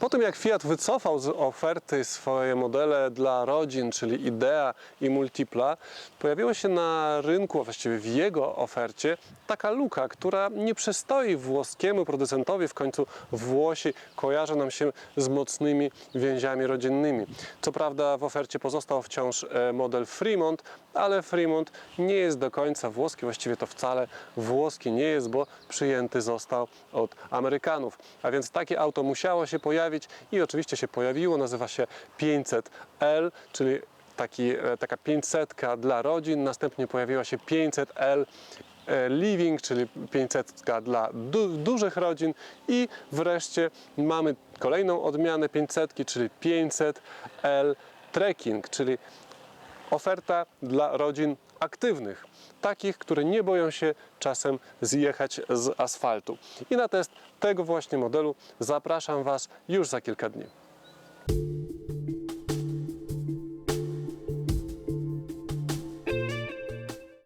Po tym jak Fiat wycofał z oferty swoje modele dla rodzin, czyli Idea i Multipla, pojawiła się na rynku, a właściwie w jego ofercie, taka luka, która nie przystoi włoskiemu producentowi. W końcu Włosi kojarzą nam się z mocnymi więziami rodzinnymi. Co prawda w ofercie pozostał wciąż e, model Fremont, ale Fremont nie jest do końca włoski, właściwie to wcale włoski nie jest, bo przyjęty został od Amerykanów. A więc takie auto musiało się pojawić i oczywiście się pojawiło, nazywa się 500L, czyli taki, e, taka 500 dla rodzin, następnie pojawiła się 500L e, Living, czyli 500 dla du dużych rodzin. I wreszcie mamy kolejną odmianę 500, czyli 500L Trekking, czyli oferta dla rodzin aktywnych, takich, które nie boją się czasem zjechać z asfaltu. I na test tego właśnie modelu zapraszam Was już za kilka dni.